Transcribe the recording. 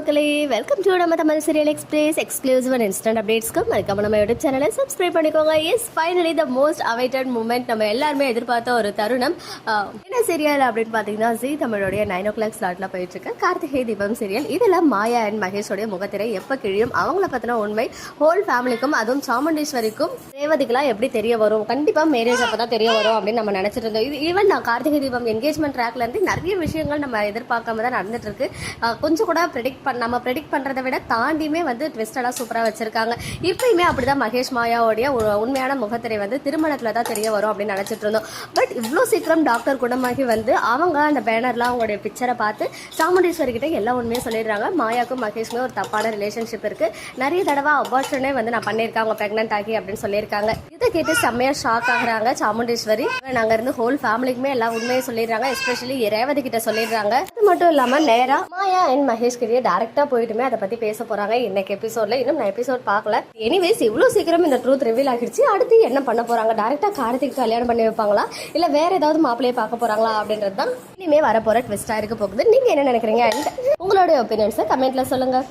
மக்களே welcome to நம்ம Tamil serial express exclusive and instant அப்டேட்ஸ்க்கு மறக்காம நம்ம யூடியூப் சேனலை சப்ஸ்கிரைப் பண்ணிக்கோங்க. Yes finally the most awaited moment நம்ம எல்லாருமே எதிர்பார்த்த ஒரு தருணம். என்ன சீரியல் அப்படின்னு பார்த்தீங்கன்னா ஜி தமிழோடைய நைன் ஓ கிளாக் ஸ்லாட்ல போயிட்டு இருக்க கார்த்திகை தீபம் சீரியல் இதில் மாயா அண்ட் மகேஷோடைய முகத்திரை எப்போ கிழியும் அவங்கள பற்றின உண்மை ஹோல் ஃபேமிலிக்கும் அதுவும் சாமுண்டீஸ்வரிக்கும் ரேவதிக்கெல்லாம் எப்படி தெரிய வரும்? கண்டிப்பாக மேரேஜ் அப்போ தான் தெரிய வரும் அப்படின்னு நம்ம நினச்சிட்டு இருந்தோம். இது ஈவன் நான் கார்த்திகை தீபம் என்கேஜ்மெண்ட் ட்ராக்லேருந்து நிறைய விஷயங்கள் நம்ம எதிர்பார்க்காம தான் நடந்துட்டு இருக்கு. கொஞ்சம் கூட ப்ரெடிக்ட் பண் நம்ம ப்ரெடிக்ட் பண்ணுறதை விட தாண்டியுமே வந்து ட்விஸ்டெல்லாம் சூப்பராக வச்சுருக்காங்க. இப்பயுமே அப்படி தான் மகேஷ் மாயாவுடைய உண்மையான முகத்திரை வந்து திருமணத்தில் தான் தெரிய வரும் அப்படின்னு நினச்சிட்டு இருந்தோம். பட் இவ்வளோ சீக்கிரம் டாக்டர் குணமாகி வந்து அவங்க அந்த பேனர்லாம் அவங்களுடைய பிக்சரை பார்த்து சாமுண்டீஸ்வரி கிட்ட எல்லா உண்மையும் சொல்லிடுறாங்க. மாயாக்கும் மகேஷ்மே ஒரு தப்பான ரிலேஷன்ஷிப் இருக்குது நிறைய தடவை அபார்ஷனே வந்து நான் பண்ணியிருக்கேன். அவங்க ப்ரெக்னென்ட் ஆகி அப்படின்னு சொல்லியிருக்காங்க. இதை கேட்டு செம்மையா ஷாக் ஆகுறாங்க சாமுண்டேஸ்வரி. நாங்க இருந்து ஹோல் ஃபேமிலிக்குமே எல்லா உண்மையை சொல்லிடுறாங்க எஸ்பெஷலி ரேவதி கிட்ட சொல்லிடுறாங்க. அது மட்டும் இல்லாம நேரா மாயா அண்ட் மகேஷ் கிட்டே டேரக்டா போயிட்டுமே அதை பத்தி பேச போறாங்க. இன்னைக்கு எபிசோட்ல இன்னும் நான் எபிசோட் பார்க்கல. எனிவேஸ் இவ்வளவு சீக்கிரம் இந்த ட்ரூத் ரிவீல் ஆகிடுச்சு. அடுத்து என்ன பண்ண போறாங்க? டேரக்டா கார்த்திக் கல்யாணம் பண்ணி வைப்பாங்களா? இல்ல வேற ஏதாவது மாப்பிள்ளையை பார்க்க போறாங்களா அப்படின்றது தான் இனிமே வரப்போற ட்விஸ்டா இருக்க போகுது. நீங்க என்ன நினைக்கிறீங்க? And உங்களுடைய ஒப்பீனியன்ஸை கமெண்ட்ல சொல்லுங்க.